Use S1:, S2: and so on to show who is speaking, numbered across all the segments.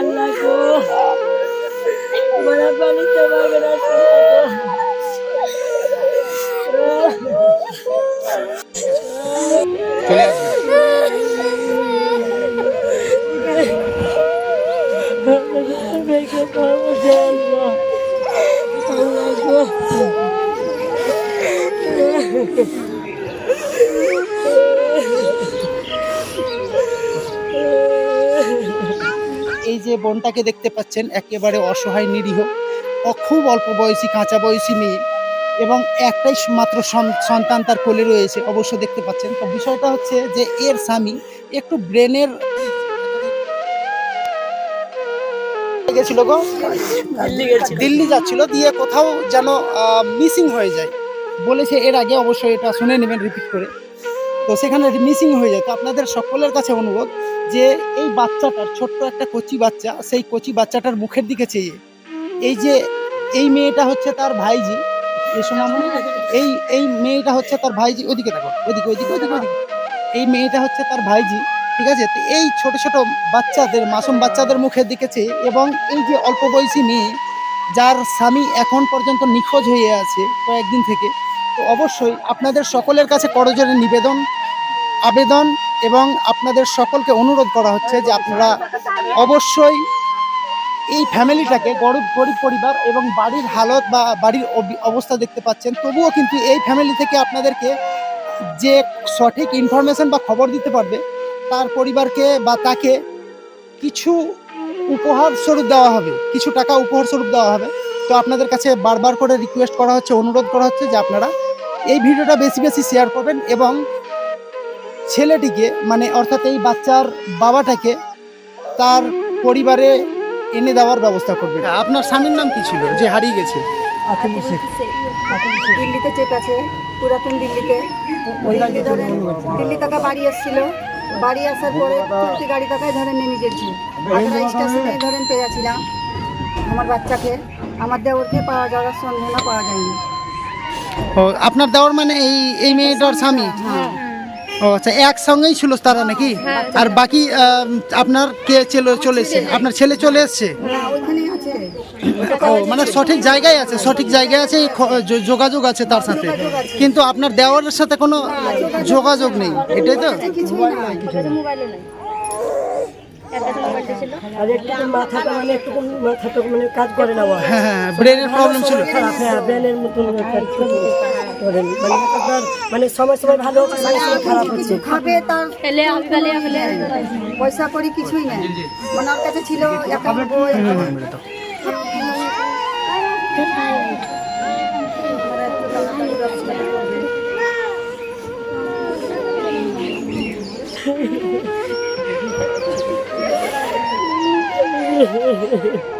S1: আল্লাহ গো বড় পানিতে বাগড়া
S2: চলে এই যে বোনটাকে দেখতে পাচ্ছেন একেবারে অসহায় নিরীহ খুব অল্প বয়সী কাঁচা বয়সী মেয়ে এবং একটাই মাত্র সন- সন্তান তার কোলে রয়েছে অবশ্য দেখতে পাচ্ছেন। তো বিষয়টা হচ্ছে যে এর স্বামী একটু ব্রেনের গেছিল গো?
S1: দিল্লি
S2: যাচ্ছিল দিয়ে কোথাও যেন মিসিং হয়ে যায়। বলেছে এর আগে অবশ্যই এটা শুনে নেবেন রিপিট করে। তো সেখানে মিসিং হয়ে যায়। তো আপনাদের সকলের কাছে অনুরোধ যে এই বাচ্চাটার, ছোট্ট একটা কচি বাচ্চা, সেই কচি বাচ্চাটার মুখের দিকে চেয়ে। এই যে, এই মেয়েটা হচ্ছে তার ভাইজি। এই সময় এই এই মেয়েটা হচ্ছে তার ভাইজি। ওদিকে দেখো ওদিকে ওদিকে ওদিকে ওদিকে এই মেয়েটা হচ্ছে তার ভাইজি, ঠিক আছে? তো এই ছোট ছোট বাচ্চাদের, মাসুম বাচ্চাদের মুখের দিকে চেয়ে এবং এই যে অল্প বয়সী মেয়ে, যার স্বামী এখন পর্যন্ত নিখোঁজ হয়ে আছে কয়েকদিন থেকে, তো অবশ্যই আপনাদের সকলের কাছে করজোরে নিবেদন। আবেদন এবং আপনাদের সকলকে অনুরোধ করা হচ্ছে যে আপনারা অবশ্যই এই ফ্যামিলিটাকে গরিব গরিব পরিবার এবং বাড়ির হালত বা বাড়ির অবি- অবস্থা দেখতে পাচ্ছেন। তবুও কিন্তু এই ফ্যামিলি থেকে আপনাদেরকে যে সঠিক ইনফরমেশন বা খবর দিতে পারবে, তার পরিবারকে বা তাকে কিছু উপহার স্বরূপ দেওয়া হবে, কিছু টাকা উপহার স্বরূপ দেওয়া হবে। তো আপনাদের কাছে বারবার করে রিকোয়েস্ট করা হচ্ছে, অনুরোধ করা হচ্ছে যে আপনারা এই ভিডিওটা বেশি বেশি শেয়ার করবেন এবং ছেলেটিকে মানে অর্থাৎ এই বাচ্চার বাবাটাকে তার পরিবারে এনে দেওয়ার ব্যবস্থা করবেন আপনার স্বামীর নাম কি ছিল যে হারিয়ে গেছে?
S3: দিল্লিতে চেক আছে পুরাতন দিল্লিতে। দিল্লি ধরেন দিল্লি থেকে বাড়ি এসেছিল বাড়ি আসার পরে গাড়ি টাকায় ধরেন নেমে গেছি আগ্রা স্টেশনে ধরেন পেয়েছিলাম আমার বাচ্চাকে। আমার দেওরকে পাওয়া যাওয়ার পাওয়া যায়নি।
S2: ও আপনার দেওয়ার মানে এই এই মেয়েটার স্বামী?
S3: হ্যাঁ।
S2: ও আচ্ছা একসঙ্গেই ছিল তারা নাকি? আর বাকি আপনার কে চলে চলে এসছে? আপনার ছেলে চলে এসছে? ও মানে সঠিক জায়গায় আছে সঠিক জায়গায় আছে যোগাযোগ আছে তার সাথে। কিন্তু আপনার দেওয়ারের সাথে কোনো যোগাযোগ নেই এটাই তো?
S3: কিছুই না
S1: আর একটু মাথাটা মানে একটু মাথাটা মানে কাজ করে না আমার
S2: হ্যাঁ হ্যাঁ ব্রেনের প্রবলেম ছিল
S1: করেন। মানে আপনার মানে সময় সময় ভালো হচ্ছে সময় সময় খারাপ হচ্ছে।
S3: খাবে তার পয়সা করি কিছুই নেই। ওনার কাছে ছিল একটা বই।
S1: আল্লাহ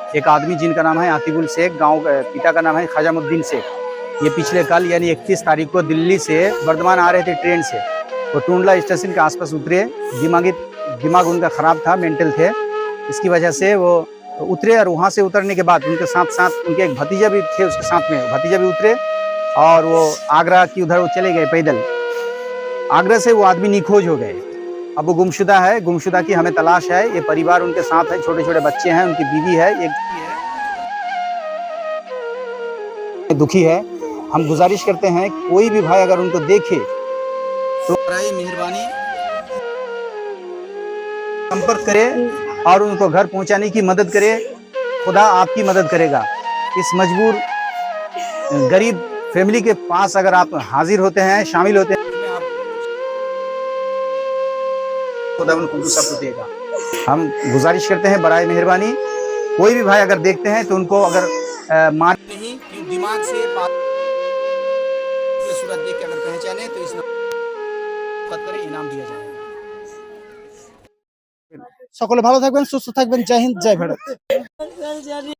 S4: एक आदमी जिनका नाम है आतिबुल शेख, गाँव पिता का नाम है खजामुद्दीन शेख। ये पिछले कल यानी 31 तारीख को दिल्ली से वर्धमान आ रहे थे ट्रेन से। वो टूंडला स्टेशन के आसपास उतरे। दिमागी, दिमाग उनका खराब था, मेंटल थे। इसकी वजह से वो उतरे और वहाँ से उतरने के बाद उनके साथ साथ उनके एक भतीजा भी थे उसके साथ में। भतीजा भी उतरे और वो आगरा की उधर वो चले गए पैदल। आगरा से वो आदमी निखोज हो गए। अब वो गुमशुदा है, गुमशुदा की हमें तलाश है। ये परिवार उनके साथ है छोटे छोटे बच्चे हैं, उनकी बीवी है एक दुखी है। हम गुजारिश करते हैं, कोई भी भाई अगर उनको देखे तो मेहरबानी संपर्क करे और उनको घर पहुँचाने की मदद करे। खुदा आपकी मदद करेगा। इस मजबूर, गरीब फैमिली के पास अगर आप हाजिर होते हैं, शामिल होते हैं खुदा उनको दूसरा को देगा हम गुजारिश करते हैं बराए मेहरबानी कोई भी भाई अगर देखते हैं तो उनको अगर अ, मार नहीं दिमाग से खूबसूरत देख के अगर पहचाने तो इस नंबर करें इनाम दिया जाएगा
S2: সকলে ভালো থাকবেন সুস্থ থাকবেন জয় হিন্দ জয় ভারত